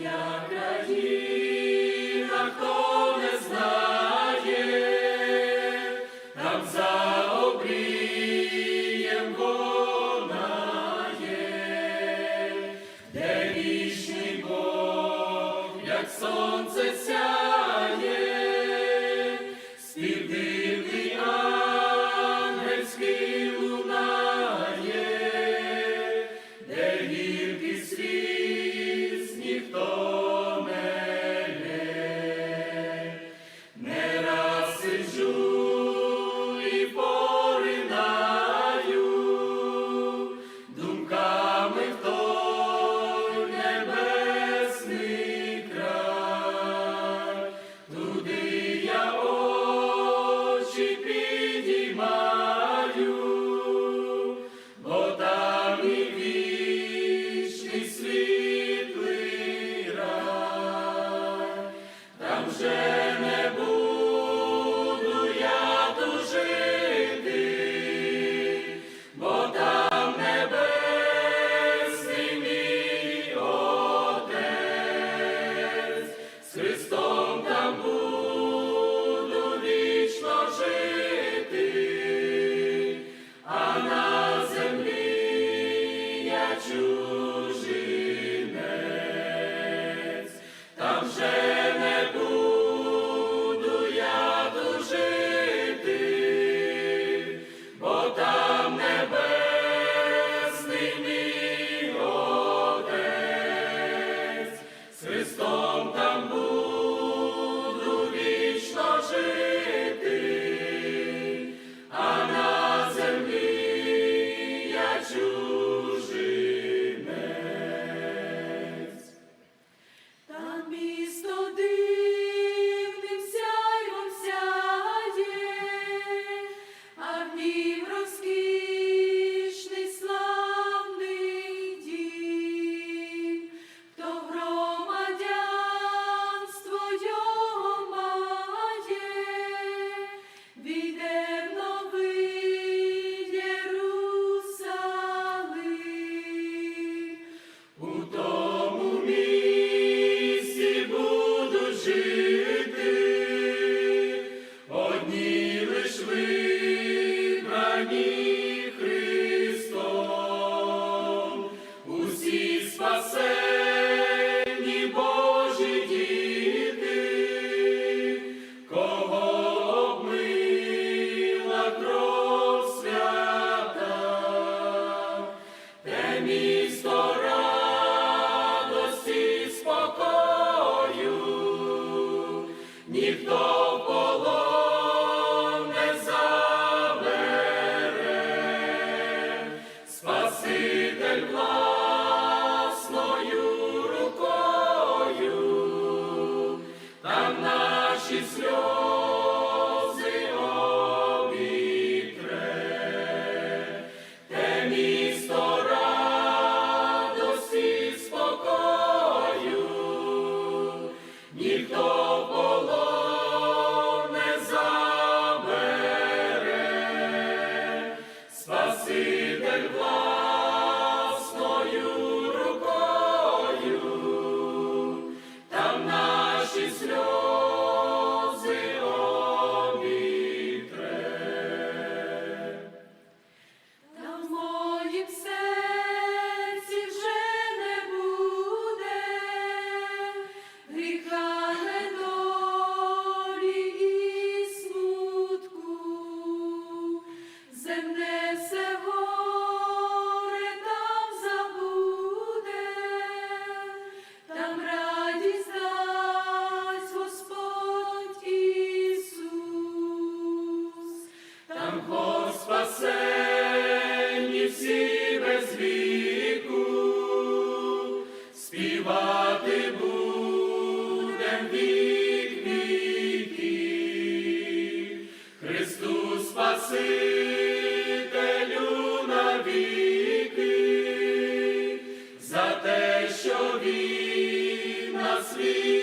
моя країна, не знає, там за обрієм вона де вічний Бог, як сонце сяє, спів дивний ангельський. te ungir. жити, одні лиш вибрані Христом, усі спасені. Lord. спасенні всі без віку, співати будем вік віки, Христу Спасителю за те, що він на світ.